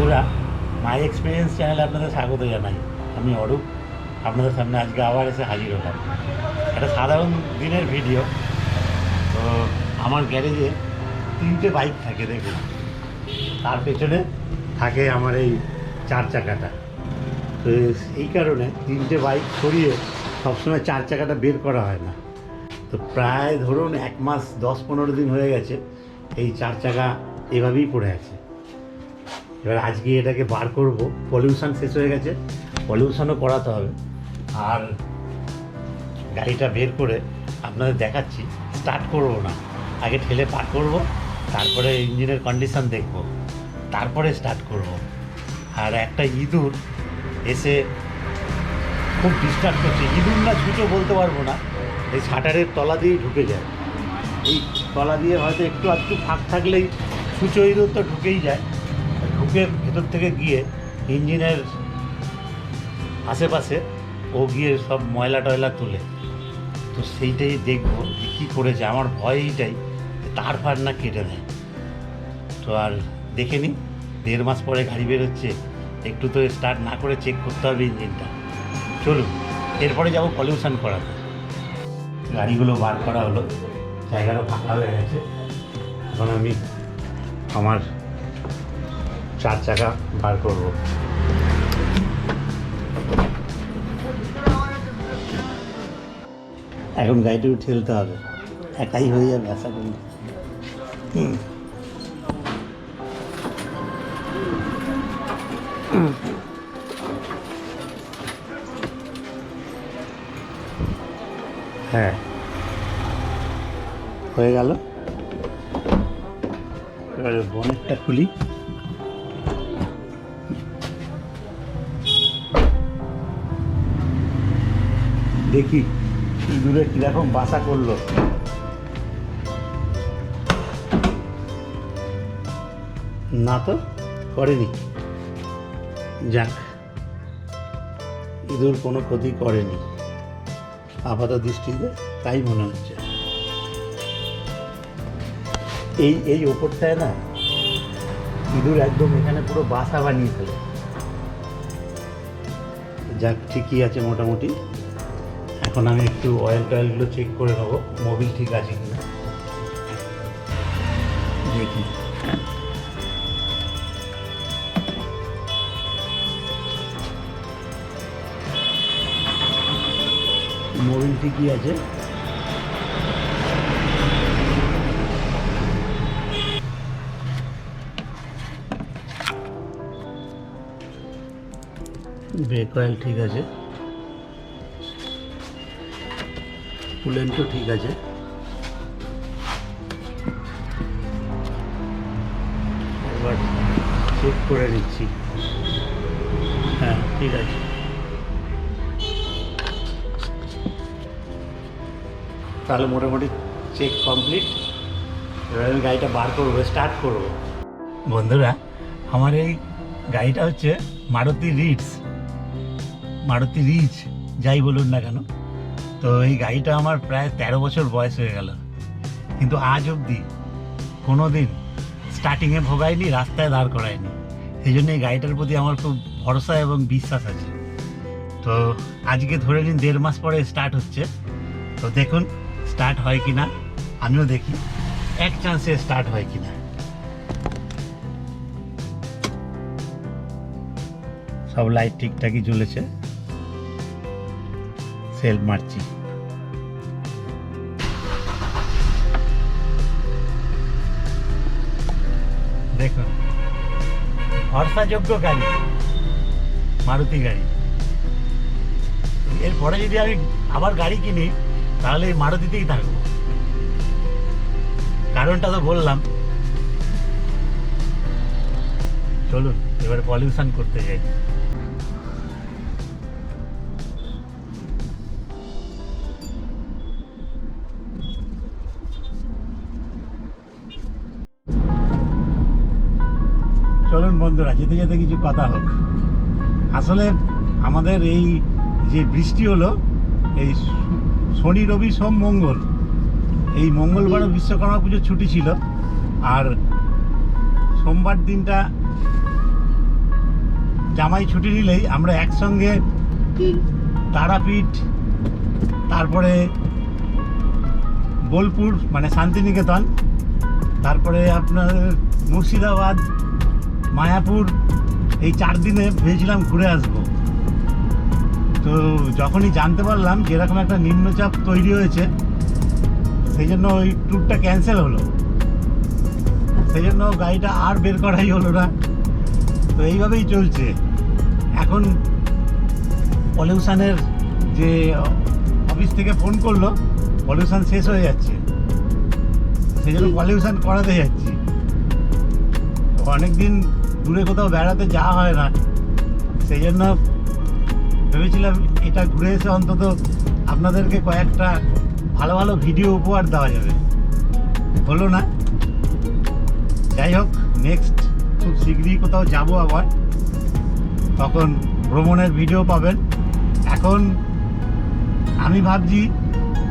বন্ধুরা মাই এক্সপিরিয়েন্স চ্যানেলে আপনাদের স্বাগত জানাই। আমি অরূপ। আপনাদের সামনে আজকে আবার এসে হাজির হলাম। একটা সাধারণ দিনের ভিডিও। তো আমার গ্যারেজে তিনটে বাইক থাকে, দেখুন। তার পেছনে থাকে আমার এই চার চাকাটা। তো এই কারণে তিনটে বাইক সরিয়ে সবসময় চার চাকাটা বের করা হয় না। তো প্রায় ধরুন এক মাস, দশ পনেরো দিন হয়ে গেছে, এই চার চাকা এভাবেই পড়ে আছে। এবার আজকে এটাকে বার করব। পলিউশন শেষ হয়ে গেছে। পলিউশনও করাতে হবে। আর গাড়িটা বের করে আপনাদের দেখাচ্ছি। স্টার্ট করব না। আগে ঠেলে পার করব, তারপরে ইঞ্জিনের কন্ডিশন দেখব। তারপরে স্টার্ট করব। আর একটা ইঁদুর এসে খুব ডিস্টার্ব করছে। ইঁদুর না ছুটো বলতে পারব না। এই শাটারের তলা দিয়েই ঢুকে যায়। এই তলা দিয়ে হয়তো একটু আধটু ফাঁক থাকলেই সূচো ইঁদুর তো ঢুকেই যায়। ঢুকে ভেতর থেকে গিয়ে ইঞ্জিনের আশেপাশে ও গিয়ে সব ময়লা টয়লা তুলে। তো সেইটাই দেখব যে কী করেছে। আমার ভয় এইটাই তার ফার না কেটে দেয়। তো আর দেখে নিই দেড় মাস পরে গাড়ি বেরোচ্ছে। একটু তো স্টার্ট না করে চেক করতে হবে ইঞ্জিনটা। চলুন, এরপরে যাব পলিউশন করাতে। গাড়িগুলো বার করা হলো, জায়গাটা ফাঁকা হয়ে গেছে। এখন আমি আমার চার চাকা বার করব। এখন গাড়িটুকু ঠেলতে হবে। একাই হয়ে যাবে আশা করি। হুম। হ্যাঁ। হয়ে গেল। এবারে বনেটটা খুলি। দেখি ইঁদুরে কীরকম বাসা করল। না তো, করেনি। যাক, ইঁদুর কোনো ক্ষতি করেনি। আপাত দৃষ্টিতে তাই মনে হচ্ছে। এই এই ওপরটায় না, ইঁদুর একদম এখানে পুরো বাসা বানিয়ে ফেলে। যাক, ঠিকই আছে মোটামুটি। এখন আমি একটু অয়েল টয়েলগুলো চেক করে নেব মোবিল ঠিক আছে কিনা। দেখি। মোবিল ঠিকই আছে। ব্রেক অয়েল ঠিক আছে। কুলেন্টও ঠিক আছে। এবার চেক করে নিচ্ছি। হ্যাঁ ঠিক আছে। তাহলে মোটামুটি চেক কমপ্লিট এবার আমি গাড়িটা বার করব স্টার্ট করব। বন্ধুরা, আমার এই গাড়িটা হচ্ছে মারুতি রিডস। মারুতি রিচ যাই বলুন না কেন। তো এই গাড়িটা আমার প্রায় তেরো বছর বয়স হয়ে গেল। কিন্তু আজ অবধি কোনো দিন স্টার্টিংয়ে ভোগায়নি রাস্তায় দাঁড় করায়নি সেই জন্য এই গাড়িটার প্রতি আমার খুব ভরসা এবং বিশ্বাস আছে। তো আজকে ধরে নিন দেড় মাস পরে স্টার্ট হচ্ছে। তো দেখুন স্টার্ট হয় কি না আমিও দেখি। এক চান্সে স্টার্ট হয় কি না সব লাইট ঠিকঠাকই জ্বলেছে। সেল মারছি দেখুন ভরসাযোগ্য গাড়ি, মারুতি গাড়ি। এরপরে যদি আমি আবার গাড়ি কিনি, তাহলে এই মারুতিতেই থাকব। কারণটা তো বললাম। চলুন, এবারে পলিউশন করতে যাই। চলুন বন্ধুরা, যেতে যেতে কিছু কথা হোক। আসলে আমাদের এই যে বৃষ্টি হলো, এই শনি, রবি সোম মঙ্গল। এই মঙ্গলবারও বিশ্বকর্মা পুজোর ছুটি ছিল। আর সোমবার দিনটা জামাই ছুটি নিলেই আমরা একসঙ্গে তারাপীঠ, তারপরে বোলপুর মানে শান্তিনিকেতন, তারপরে আপনার মুর্শিদাবাদ মায়াপুর এই চার দিনে ভেবেছিলাম ঘুরে আসব। তো যখনই জানতে পারলাম যে এরকম একটা নিম্নচাপ তৈরি হয়েছে সেই জন্য ওই ট্যুরটা ক্যান্সেল হলো। সেই জন্য গাড়িটা আর বের করাই হলো না। তো এইভাবেই চলছে। এখন পলিউশানের যে অফিস থেকে ফোন করল পলিউশন শেষ হয়ে যাচ্ছে। সেই জন্য পলিউশন করাতে যাচ্ছি। অনেক দিন দূরে কোথাও বেড়াতে যাওয়া হয় না। সেই জন্য ভেবেছিলাম এটা ঘুরে এসে অন্তত আপনাদেরকে কয়েকটা ভালো ভালো ভিডিও উপহার দেওয়া যাবে। হলো না? যাই হোক নেক্সট খুব শীঘ্রই কোথাও যাব আবার। তখন ভ্রমণের ভিডিও পাবেন। এখন আমি ভাবছি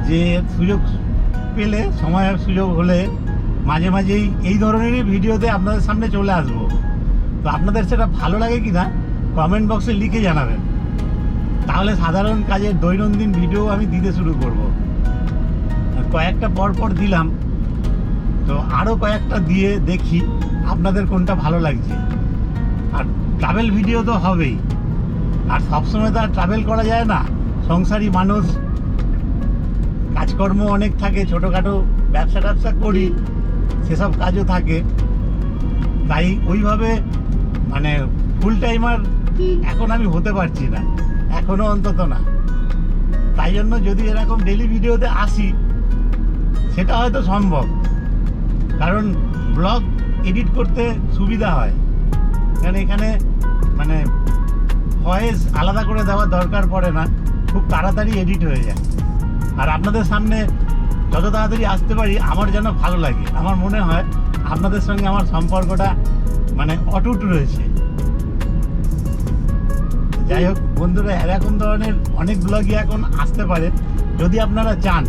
যে সুযোগ পেলে, সময়ের সুযোগ হলে মাঝে মাঝেই এই ধরনেরই ভিডিওতে আপনাদের সামনে চলে আসব। তো আপনাদের সেটা ভালো লাগে কি না কমেন্ট বক্সে লিখে জানাবেন। তাহলে সাধারণ কাজের দৈনন্দিন ভিডিও আমি দিতে শুরু করব। কয়েকটা পর পর দিলাম, তো আরও কয়েকটা দিয়ে দেখি আপনাদের কোনটা ভালো লাগছে। আর ট্রাভেল ভিডিও তো হবেই। আর সবসময় তো আর ট্রাভেল করা যায় না, সংসারী মানুষ, কাজকর্ম অনেক থাকে, ছোটোখাটো ব্যবসা ট্যাবসা করি, সেসব কাজও থাকে। তাই ওইভাবে মানে ফুল টাইমার এখন আমি হতে পারছি না। এখনও অন্তত না। তাই জন্য যদি এরকম ডেলি ভিডিওতে আসি, সেটা হয়তো সম্ভব। কারণ ব্লগ এডিট করতে সুবিধা হয়। কারণ এখানে মানে ভয়েস আলাদা করে দেওয়ার দরকার পড়ে না। খুব তাড়াতাড়ি এডিট হয়ে যায়। আর আপনাদের সামনে যত তাড়াতাড়ি আসতে পারি, আমার যেন ভালো লাগে। আমার মনে হয় আপনাদের সঙ্গে আমার সম্পর্কটা মানে অটুট রয়েছে। যাই হোক, বন্ধুরা এরকম ধরনের অনেক ব্লগই এখন আসতে পারে। যদি আপনারা চান,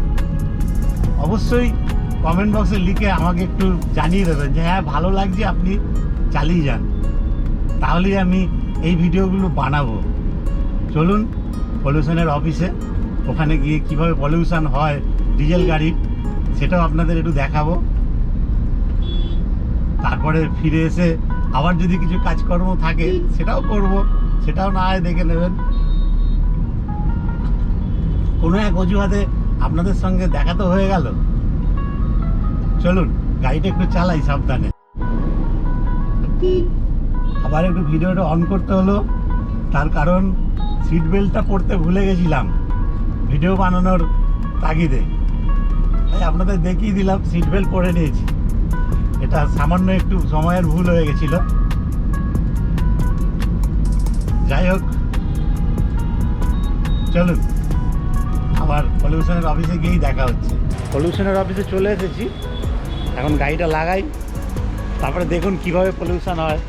অবশ্যই কমেন্ট বক্সে লিখে আমাকে একটু জানিয়ে দেবেন যে হ্যাঁ ভালো লাগছে, আপনি চালিয়ে যান। তাহলেই আমি এই ভিডিওগুলো বানাবো। চলুন পলিউশনের অফিসে ওখানে গিয়ে কীভাবে পলিউশন হয় ডিজেল গাড়ির সেটাও আপনাদের একটু দেখাবো। তারপরে ফিরে এসে আবার যদি কিছু কাজকর্ম থাকে, সেটাও করব, সেটাও না হয় দেখে নেবেন। কোনো এক অজুহাতে আপনাদের সঙ্গে দেখা তো হয়ে গেল। চলুন, গাড়িটা একটু চালাই সাবধানে। আবার একটু ভিডিওটা অন করতে হলো, তার কারণ সিট বেল্টটা পড়তে ভুলে গেছিলাম। ভিডিও বানানোর তাগিদে। তাই আপনাদের দেখিয়ে দিলাম সিট বেল্ট পরে নিয়েছি। এটা সামান্য একটু সময়ের ভুল হয়ে গেছিল। যাই হোক চলুন আবার পলিউশনের অফিসে গিয়েই দেখা হচ্ছে। পলিউশনের অফিসে চলে এসেছি। এখন গাড়িটা লাগাই তারপরে দেখুন কীভাবে পলিউশন হয়।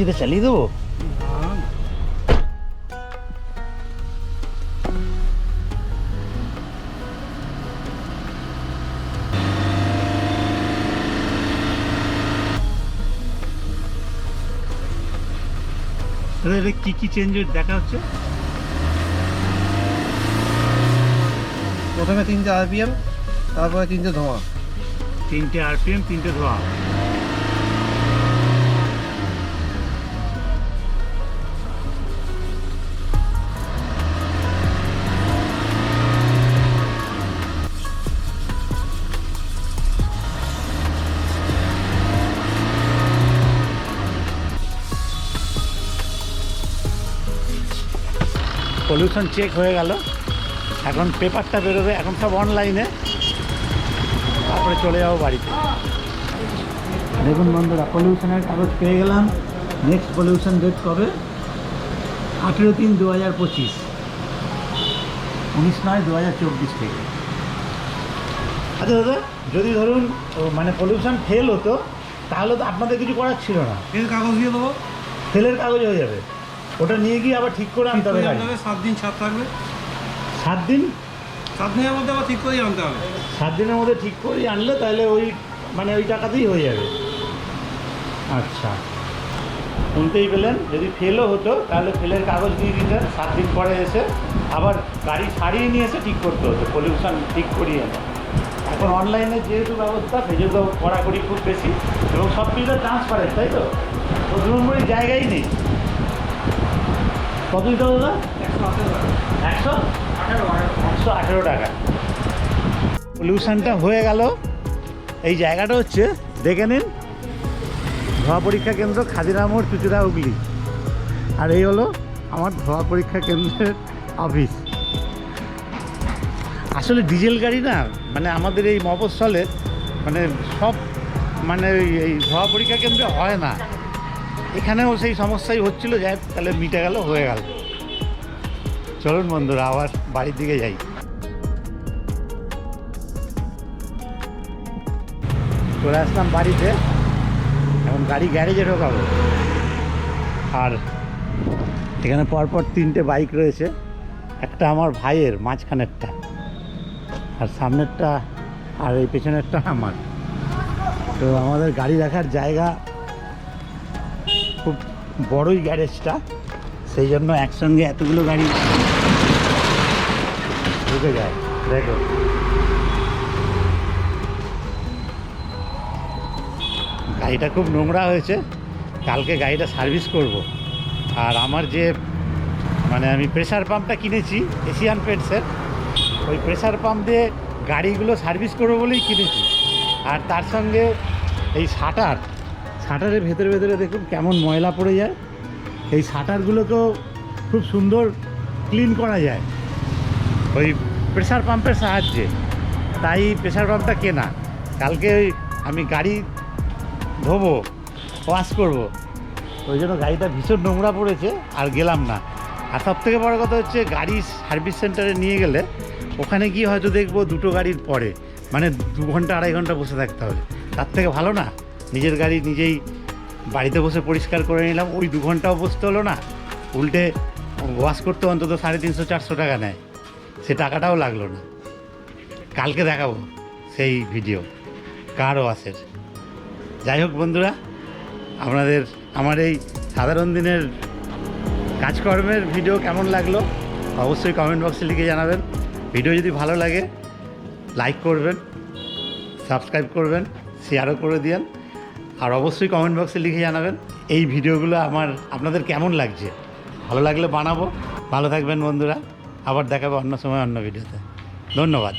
এসিটা চালিয়ে দেবো এটা কি কি চেঞ্জ দেখা হচ্ছে? প্রথমে তিনটে আরপিএম তারপরে তিনটে ধোঁয়া। তিনটে আরপিএম তিনটে ধোয়া। পলিউশন চেক হয়ে গেল। এখন পেপারটা বেরোবে এখন সব অনলাইনে তারপরে চলে যাব বাড়িতে। দেখুন বন্ধুরা পলিউশনের কাগজ পেয়ে গেলাম। নেক্সট পলিউশন ডেট কবে? আঠেরো তিন দু হাজার পঁচিশ। উনিশ নয় দু হাজার চব্বিশ থেকে। আচ্ছা দাদা যদি ধরুন মানে পলিউশন ফেল হতো তাহলে তো আপনাদের কিছু করার ছিল না। এর কাগজ দিয়ে দেবো। ফেলের কাগজ হয়ে যাবে। ওটা নিয়ে গিয়ে আবার ঠিক করে আনতে হবে গাড়ি। সাত দিন ছাড় থাকবে। সাত দিন? সাত দিনের মধ্যে আবার ঠিক করেই আনতে হবে। সাত দিনের মধ্যে ঠিক করে আনলে তাহলে ওই মানে ওই টাকাতেই হয়ে যাবে। আচ্ছা। শুনতেই পেলেন? যদি ফেলও হতো তাহলে ফেলের কাগজ দিয়ে দিতেন সাত দিন পরে এসে আবার গাড়ি ছাড়িয়ে নিয়ে এসে ঠিক করতে হতো পলিউশন ঠিক করিয়ে না। এখন অনলাইনে যেহেতু ব্যবস্থা সেহেতু কড়াকড়ি খুব বেশি এবং সব কিছুটা ট্রান্সপারেন্ট তাই তো? তো দু নম্বরের জায়গাই নেই। কত দিতে হবে দাদা? একশো? একশো আঠারো টাকা। পলিউশনটা হয়ে গেল। এই জায়গাটা হচ্ছে, দেখে নিন, ধোয়া পরীক্ষা কেন্দ্র খাদিরামোড় চুচুড়া, হুগলি। আর এই হলো আমার ধোয়া পরীক্ষা কেন্দ্রের অফিস। আসলে ডিজেল গাড়ি না মানে আমাদের এই মফস্বলের মানে সব মানে এই ধোয়া পরীক্ষা কেন্দ্রে হয় না। এখানেও সেই সমস্যাই হচ্ছিল, যাই তাহলে মিটে গেল, হয়ে গেল। চলুন বন্ধুরা, আবার বাড়ির দিকে যাই। চলে আসলাম বাড়িতে। এখন গাড়ি গ্যারেজে ঢোকাবো। আর এখানে পরপর তিনটে বাইক রয়েছে। একটা আমার ভাইয়ের, মাঝখানেরটা। আর সামনেরটা আর এই পেছনেরটা আমার। তো আমাদের গাড়ি রাখার জায়গা খুব বড়ই গ্যারেজটা, সেই জন্য একসঙ্গে এতগুলো গাড়ি ঢুকে যায়। দেখো। গাড়িটা খুব নোংরা হয়েছে। কালকে গাড়িটা সার্ভিস করব। আর আমার যে মানে আমি প্রেশার পাম্পটা কিনেছি, এশিয়ান পেন্টসের, ওই প্রেশার পাম্প দিয়ে গাড়িগুলো সার্ভিস করব বলেই কিনেছি। আর তার সঙ্গে এই শাটার শাটারের ভেতরে ভেতরে দেখুন কেমন ময়লা পড়ে যায়। এই শাটারগুলোকেও খুব সুন্দর ক্লিন করা যায়। ওই প্রেশার পাম্পের সাহায্যে। তাই প্রেশার পাম্পটা কেনা। কালকে ওই আমি গাড়ি ধোবো ওয়াশ করব। ওই জন্য গাড়িটা ভীষণ নোংরা পড়েছে, আর গেলাম না। আর সব থেকে বড় কথা হচ্ছে গাড়ি সার্ভিস সেন্টারে নিয়ে গেলে ওখানে গিয়ে হয়তো দেখব দুটো গাড়ির পরে। মানে দু ঘণ্টা, আড়াই ঘণ্টা বসে থাকতে হবে। তার থেকে ভালো না? নিজের গাড়ি নিজেই বাড়িতে বসে পরিষ্কার করে নিলাম। ওই দু ঘন্টাও বসতে হলো না। উল্টে ওয়াশ করতে অন্তত সাড়ে তিনশো, চারশো টাকা নেয়। সে টাকাটাও লাগল না। কালকে দেখাবো সেই ভিডিও, কার ওয়াশের। যাই হোক বন্ধুরা, আপনাদের, আমার এই সাধারণ দিনের কাজকর্মের ভিডিও কেমন লাগল অবশ্যই কমেন্ট বক্সে লিখে জানাবেন। ভিডিও যদি ভালো লাগে লাইক করবেন সাবস্ক্রাইব করবেন শেয়ারও করে দিন আর অবশ্যই কমেন্ট বক্সে লিখে জানাবেন এই ভিডিওগুলো আমার আপনাদের কেমন লাগছে। ভালো লাগলে বানাবো। ভালো থাকবেন বন্ধুরা। আবার দেখাবো অন্য সময় অন্য ভিডিওতে। ধন্যবাদ।